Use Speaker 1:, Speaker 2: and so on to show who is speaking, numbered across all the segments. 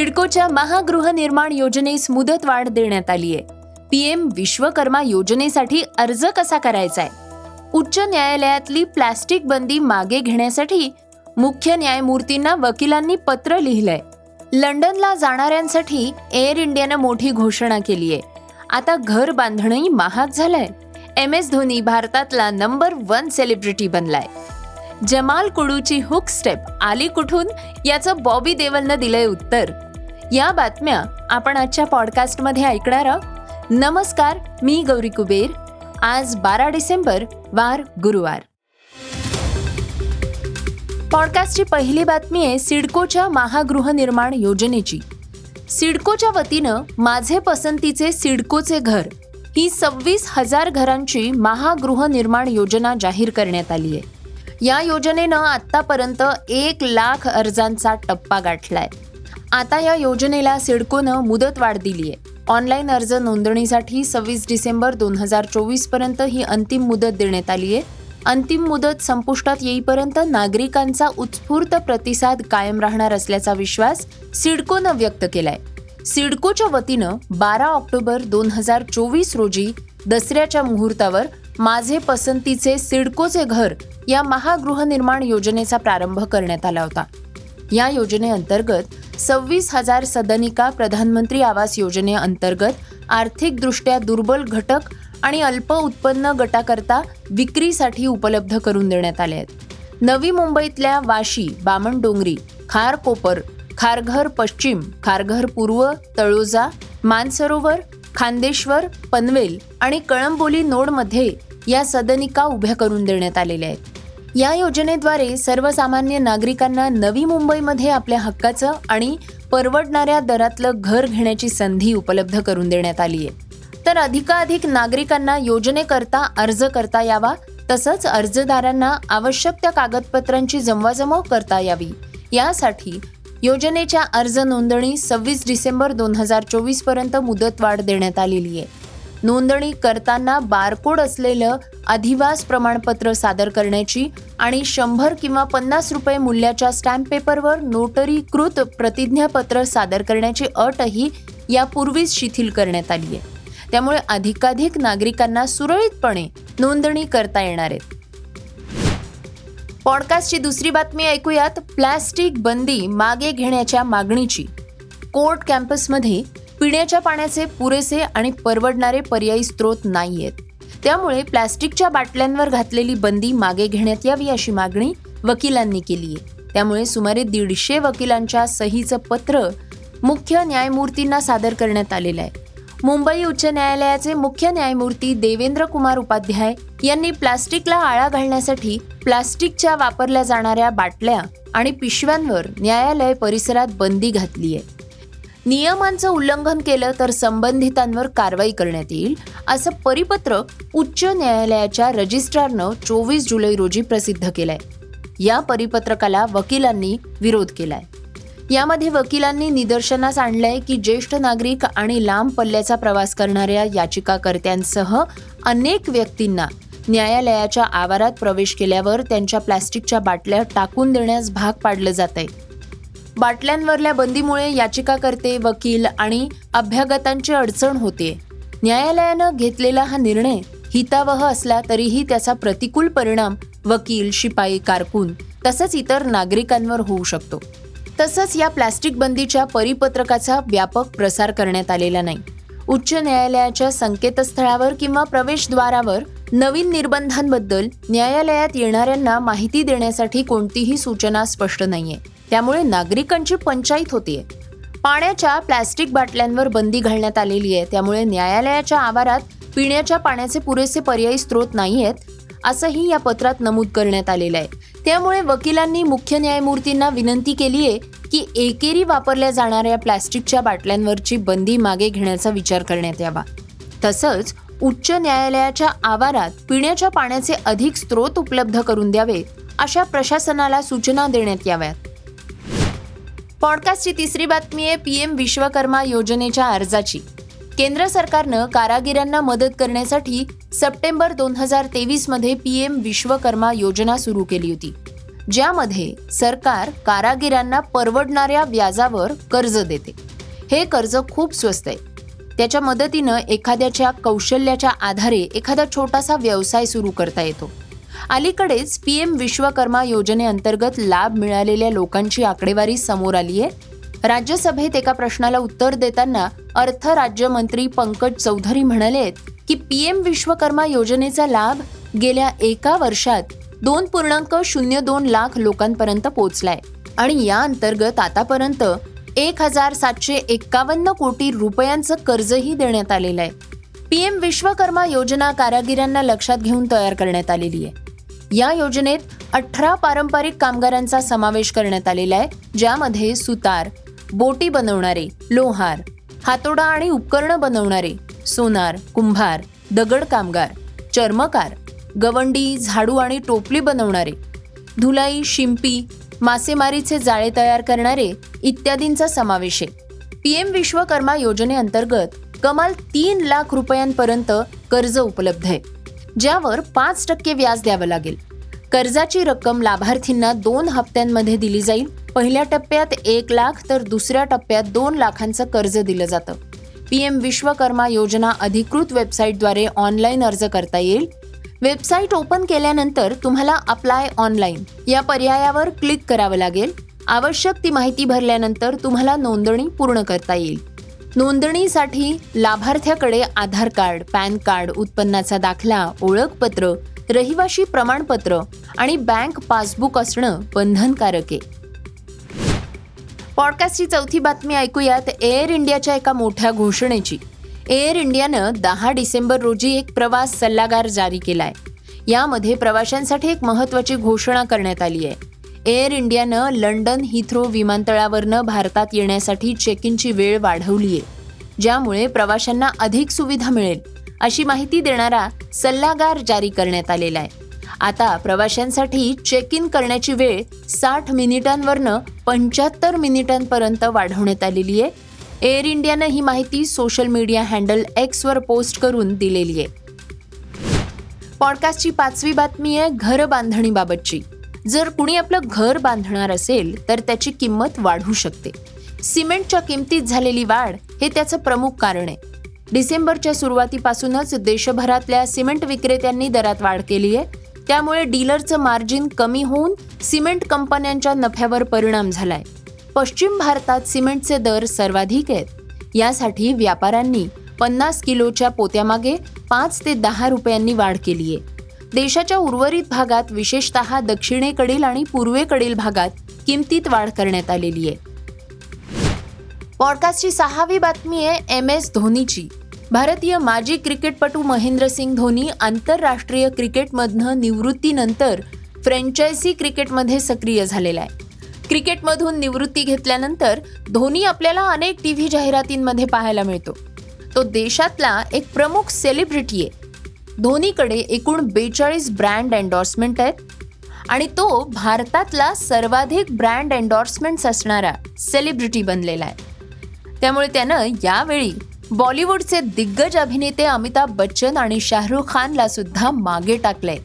Speaker 1: सिडकोच्या महागृहनिर्माण योजनेस मुदतवाढ देण्यात आली आहे पीएम विश्वकर्मा योजनेसाठी अर्ज कसा करायचा आहे उच्च न्यायालयातली प्लास्टिक बंदी मागे घेण्यासाठी मुख्य न्यायमूर्तींना वकिलांनी पत्र लिहिलंय. लंडनला जाणाऱ्यांसाठी एअर इंडियानं मोठी घोषणा केली आहे आता घर बांधणंही महाग झालंय. एम एस धोनी भारतातला नंबर वन सेलिब्रिटी बनलाय. जमाल कुडूची हुक स्टेप आली कुठून? याचं बॉबी देवलनं दिलंय उत्तर. या बातम्या आपण आजच्या पॉडकास्टमध्ये ऐकणार आहोत. नमस्कार मी गौरी कुबेर. आज बारा डिसेंबर वार गुरुवार. पॉडकास्टची पहिली बातमी आहे सिडकोच्या महागृहनिर्माण योजनेची. सिडकोच्या वतीनं माझे पसंतीचे सिडकोचे घर ही सव्वीस हजार घरांची महागृहनिर्माण योजना जाहीर करण्यात आली आहे. या योजनेनं आतापर्यंत एक लाख अर्जांचा टप्पा गाठलाय. आता या योजनेला सिडकोनं मुदतवाढ दिली आहे. ऑनलाईन अर्ज नोंदणीसाठी सव्वीस डिसेंबर दोन हजार चोवीसपर्यंत ही अंतिम मुदत देण्यात आली आहे. अंतिम मुदत संपुष्टात येईपर्यंत नागरिकांचा उत्स्फूर्त प्रतिसाद कायम राहणार असल्याचा विश्वास सिडकोनं व्यक्त केलाय. सिडकोच्या वतीनं बारा ऑक्टोबर दोन हजार चोवीस रोजी दसऱ्याच्या मुहूर्तावर माझे पसंतीचे सिडकोचे घर या महागृहनिर्माण योजनेचा प्रारंभ करण्यात आला होता. या योजनेअंतर्गत सव्वीस हजार सदनिका प्रधानमंत्री आवास योजनेअंतर्गत आर्थिकदृष्ट्या दुर्बल घटक आणि अल्प उत्पन्न गटाकरता विक्रीसाठी उपलब्ध करून देण्यात आले आहेत. नवी मुंबईतल्या वाशी बामणडोंगरी खारकोपर खारघर पश्चिम खारघर पूर्व तळोजा मानसरोवर खांदेश्वर पनवेल आणि कळंबोली नोडमध्ये या सदनिका उभ्या करून देण्यात आलेल्या आहेत. या योजनेद्वारे सर्वसामान्य नागरिकांना नवी मुंबईमध्ये आपल्या हक्काचं आणि परवडणाऱ्या दरातलं घर घेण्याची संधी उपलब्ध करून देण्यात आली आहे तर अधिकाधिक नागरिकांना योजनेकरता अर्ज करता यावा तसंच अर्जदारांना आवश्यक त्या कागदपत्रांची जमवाजमव करता यावी. यासाठी योजनेच्या अर्ज नोंदणी सव्वीस डिसेंबर दोन हजार चोवीसपर्यंत मुदतवाढ देण्यात आलेली आहे नोंदणी करताना बारकोड असलेलं अधिवास प्रमाणपत्र सादर करण्याची आणि शंभर किंवा पन्नास रुपये मूल्याच्या स्टॅम्प पेपरवर नोटरीकृत प्रतिज्ञापत्र सादर करण्याची अटही यापूर्वीच शिथिल करण्यात आली आहे. त्यामुळे अधिकाधिक नागरिकांना सुरळीतपणे नोंदणी करता येणार आहेत. पॉडकास्टची दुसरी बातमी ऐकूयात. प्लॅस्टिक बंदी मागे घेण्याच्या मागणीची. कोर्ट कॅम्पसमध्ये पिण्याच्या पाण्याचे पुरेसे आणि परवडणारे पर्यायी स्रोत नाही आहेत त्यामुळे प्लॅस्टिकच्या बाटल्यांवर घातलेली बंदी मागे घेण्यात यावी अशी मागणी वकिलांनी केली आहे त्यामुळे सुमारे दीडशे वकिलांच्या सहीचं पत्र मुख्य न्यायमूर्तींना सादर करण्यात आलेलं आहे. मुंबई उच्च न्यायालयाचे मुख्य न्यायमूर्ती देवेंद्र कुमार उपाध्याय यांनी प्लास्टिकला आळा घालण्यासाठी प्लास्टिकच्या वापरल्या जाणाऱ्या बाटल्या आणि पिशव्यांवर न्यायालय परिसरात बंदी घातली आहे नियमांचं उल्लंघन केलं तर संबंधितांवर कारवाई करण्यात येईल असं परिपत्रक उच्च न्यायालयाच्या रजिस्ट्रारनं चोवीस जुलै रोजी प्रसिद्ध केलंय. या परिपत्रकाला वकिलांनी विरोध केलाय. यामध्ये वकिलांनी निदर्शनास आणलंय की ज्येष्ठ नागरिक आणि लांब पल्ल्याचा प्रवास करणाऱ्या याचिकाकर्त्यांसह अनेक व्यक्तींना न्यायालयाच्या आवारात प्रवेश केल्यावर त्यांच्या प्लॅस्टिकच्या बाटल्या टाकून देण्यास भाग पाडलं जात आहे बाटल्यांवरल्या बंदीमुळे याचिकाकर्ते वकील आणि अभ्यागतांची अडचण होते. न्यायालयानं घेतलेला हा निर्णय हितावह असला तरीही त्याचा प्रतिकूल परिणाम वकील शिपाई कारकून तसंच इतर नागरिकांवर होऊ शकतो. तसंच या प्लॅस्टिक बंदीच्या परिपत्रकाचा व्यापक प्रसार करण्यात आलेला नाही. उच्च न्यायालयाच्या संकेतस्थळावर किंवा प्रवेशद्वारावर नवीन निर्बंधांबद्दल न्यायालयात येणाऱ्यांना माहिती देण्यासाठी कोणतीही सूचना स्पष्ट नाहीये. त्यामुळे नागरिकांची पंचायत होतीये. पाण्याच्या प्लॅस्टिक बाटल्यांवर बंदी घालण्यात आलेली आहे. त्यामुळे न्यायालयाच्या आवारात पिण्याच्या पाण्याचे पुरेसे पर्यायी स्रोत नाही आहेत असंही या पत्रात नमूद करण्यात आलेलं आहे. त्यामुळे वकिलांनी मुख्य न्यायमूर्तींना विनंती केली आहे की एकेरी वापरल्या जाणाऱ्या प्लॅस्टिकच्या बाटल्यांवरची बंदी मागे घेण्याचा विचार करण्यात यावा. तसंच उच्च न्यायालयाच्या आवारात पिण्याच्या पाण्याचे अधिक स्रोत उपलब्ध करून द्यावे अशा प्रशासनाला सूचना देण्यात याव्यात. पॉडकास्टची तिसरी बातमी आहे पीएम विश्वकर्मा योजनेच्या अर्जाची. केंद्र सरकारनं कारागिरांना मदत करण्यासाठी सप्टेंबर दोन हजार तेवीसमध्ये पीएम विश्वकर्मा योजना सुरू केली होती. ज्यामध्ये सरकार कारागिरांना परवडणाऱ्या व्याजावर कर्ज देते. हे कर्ज खूप स्वस्त आहे. त्याच्या मदतीनं एखाद्याच्या कौशल्याच्या आधारे एखादा छोटासा व्यवसाय सुरू करता येतो. अलीकडेच पी एम विश्वकर्मा योजनेअंतर्गत लाभ मिळालेल्या लोकांची आकडेवारी समोर आली आहे. राज्यसभेत एका प्रश्नाला उत्तर देताना अर्थ राज्यमंत्री पंकज चौधरी म्हणाले की पी एम विश्वकर्मा योजनेचा लाभ गेल्या एका वर्षात दोन पूर्णांक शून्य दोन लाख लोकांपर्यंत पोहोचलाय आणि या अंतर्गत आतापर्यंत एक हजार सातशे एक्कावन्न कोटी रुपयांचं कर्जही देण्यात आलेलं आहे. पीएम विश्वकर्मा योजना कारागिरांना लक्षात घेऊन तयार करण्यात आलेली आहे. या योजनेत अठरा पारंपरिक कामगारांचा समावेश करण्यात आलेला आहे ज्यामध्ये सुतार बोटी बनवणारे लोहार हातोडा आणि उपकरणं बनवणारे सोनार कुंभार दगड कामगार चर्मकार गवंडी झाडू आणि टोपली बनवणारे धुलाई शिंपी मासेमारीचे जाळे तयार करणारे इत्यादींचा समावेश आहे. पी एम विश्वकर्मा योजनेअंतर्गत कमाल तीन लाख रुपयांपर्यंत कर्ज उपलब्ध आहे. ज्यावर पाच टक्के व्याज द्यावं लागेल. कर्जाची रक्कम लाभार्थींना दोन हप्त्यांमध्ये दिली जाईल. पहिल्या टप्प्यात एक लाख तर दुसऱ्या टप्प्यात दोन लाखांचं कर्ज दिलं जातं. पीएम विश्वकर्मा योजना अधिकृत वेबसाईटद्वारे ऑनलाईन अर्ज करता येईल. वेबसाईट ओपन केल्यानंतर तुम्हाला अप्लाय ऑनलाईन या पर्यायावर क्लिक करावं लागेल. आवश्यक ती माहिती भरल्यानंतर तुम्हाला नोंदणी पूर्ण करता येईल. नोंदणीसाठी लाभार्थ्याकडे आधार कार्ड पॅन कार्ड उत्पन्नाचा दाखला ओळखपत्र रहिवाशी प्रमाणपत्र आणि बँक पासबुक असणं बंधनकारक आहे. पॉडकास्टची चौथी बातमी ऐकूयात एअर इंडियाच्या एका मोठ्या घोषणेची. एअर इंडियानं दहा डिसेंबर रोजी एक प्रवास सल्लागार जारी केलाय. यामध्ये प्रवाशांसाठी एक महत्वाची घोषणा करण्यात आली आहे. एअर इंडियानं लंडन हिथ्रो विमानतळावरनं भारतात येण्यासाठी चेक इनची वेळ वाढवली आहे ज्यामुळे प्रवाशांना अधिक सुविधा मिळेल अशी माहिती देणारा सल्लागार जारी करण्यात आलेला आहे. आता प्रवाशांसाठी चेक इन करण्याची वेळ साठ मिनिटांवरनं पंच्याहत्तर मिनिटांपर्यंत वाढवण्यात आलेली आहे. एअर इंडियानं ही माहिती सोशल मीडिया हँडल एक्सवर पोस्ट करून दिलेली आहे. पॉडकास्टची पाचवी बातमी आहे घर बांधणीबाबतची जर कुणी आपलं घर बांधणार असेल तर त्याची किंमत वाढू शकते. सिमेंटच्या किमतीत झालेली वाढ हे त्याचं प्रमुख कारण आहे. डिसेंबरच्या सुरुवातीपासूनच देशभरातल्या सिमेंट विक्रेत्यांनी दरात वाढ केली आहे. त्यामुळे डीलरचं मार्जिन कमी होऊन सिमेंट कंपन्यांच्या नफ्यावर परिणाम झालाय. पश्चिम भारतात सिमेंटचे दर सर्वाधिक आहेत. यासाठी व्यापाऱ्यांनी पन्नास किलोच्या पोत्यामागे पाच ते दहा रुपयांनी वाढ केली आहे देशाच्या उर्वरित भागात विशेषतः दक्षिणेकडील आणि पूर्वेकडील भागात किमतीत वाढ करण्यात आलेली आहे. पॉडकास्टची सहावी बातमी आहे एम एस धोनीची. भारतीय माजी क्रिकेटपटू महेंद्रसिंग धोनी आंतरराष्ट्रीय क्रिकेटमधनं निवृत्तीनंतर फ्रँचायझी क्रिकेटमध्ये सक्रिय झालेला आहे. क्रिकेटमधून निवृत्ती घेतल्यानंतर धोनी आपल्याला अनेक टी व्ही जाहिरातींमध्ये पाहायला मिळतो. तो देशातला एक प्रमुख सेलिब्रिटी आहे. धोनीकडे एकूण बेचाळीस ब्रँड एन्डॉर्समेंट आहेत. आणि तो भारतातला सर्वाधिक ब्रँड एन्डॉर्समेंट्स असणारा सेलिब्रिटी बनलेला आहे. त्यामुळे त्यानं यावेळी बॉलिवूडचे दिग्गज अभिनेते अमिताभ बच्चन आणि शाहरुख खानला सुद्धा मागे टाकले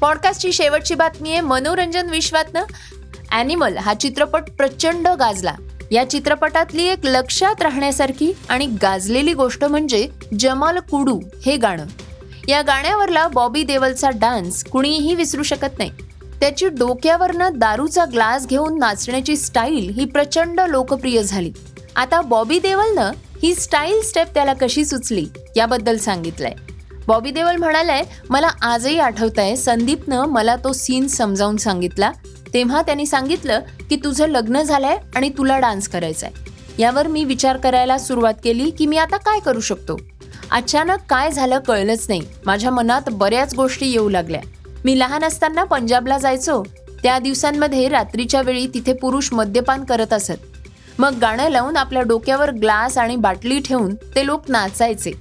Speaker 1: पॉडकास्टची शेवटची बातमी आहे मनोरंजन विश्वातनं. ॲनिमल हा चित्रपट प्रचंड गाजला. या चित्रपटातली एक लक्षात राहण्यासारखी आणि गाजलेली गोष्ट म्हणजे जमाल कुडू हे गाणं. या गाण्यावरला बॉबी देवलचा डान्स कुणीही विसरू शकत नाही. त्याची डोक्यावरनं दारूचा ग्लास घेऊन नाचण्याची स्टाईल ही प्रचंड लोकप्रिय झाली. आता बॉबी देवलनं ही स्टाईल स्टेप त्याला कशी सुचली याबद्दल सांगितलंय. बॉबी देवल म्हणालाय मला आजही आठवत आहे संदीपनं मला तो सीन समजावून सांगितला. तेव्हा त्यांनी सांगितलं की तुझं लग्न झालंय आणि तुला डान्स करायचा आहे यावर मी विचार करायला सुरुवात केली की मी आता काय करू शकतो? अचानक काय झालं कळलंच नाही. माझ्या मनात बऱ्याच गोष्टी येऊ लागल्या. मी लहान असताना पंजाबला जायचो. त्या दिवसांमध्ये रात्रीच्या वेळी तिथे पुरुष मद्यपान करत असत. मग गाणं लावून आपल्या डोक्यावर ग्लास आणि बाटली ठेवून ते लोक नाचायचे.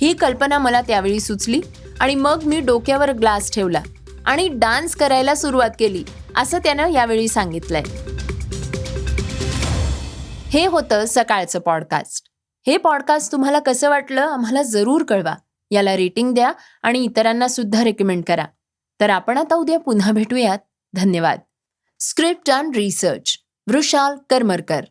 Speaker 1: ही कल्पना मला त्यावेळी सुचली आणि मग मी डोक्यावर ग्लास ठेवला आणि डान्स करायला सुरुवात केली. असं त्यानं यावेळी सांगितलंय. हे होतं सकाळचं पॉडकास्ट हे पॉडकास्ट तुम्हाला कसं वाटलं आम्हाला जरूर कळवा. याला रेटिंग द्या आणि इतरांना सुद्धा रेकमेंड करा. तर आपण आता उद्या पुन्हा भेटूयात. धन्यवाद. Script and research Vrushal Karmarkar